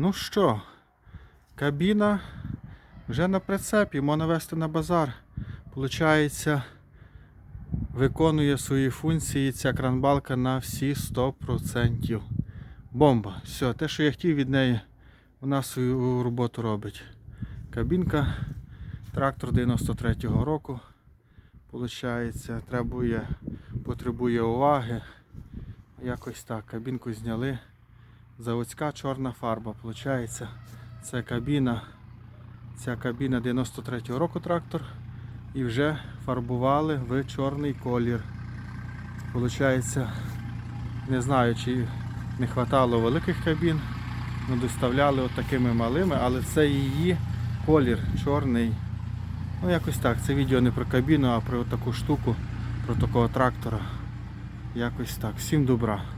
Ну що, кабіна вже на прицепі, можна вести на базар. Получається, виконує свої функції ця кранбалка на всі 100%. Бомба. Все, те, що я хотів від неї, вона свою роботу робить. Кабінка, трактор 93-го року. Получається, требує, потребує уваги. Якось так, кабінку зняли. Заводська чорна фарба. Получається, це кабіна. Ця кабіна 93-го року трактор. І вже фарбували в чорний колір. Получається, не знаю, чи не хватало великих кабін. Ну, доставляли от такими малими, але це її колір чорний. Ну якось так. Це відео не про кабіну, а про таку штуку, про такого трактора. Якось так. Всім добра.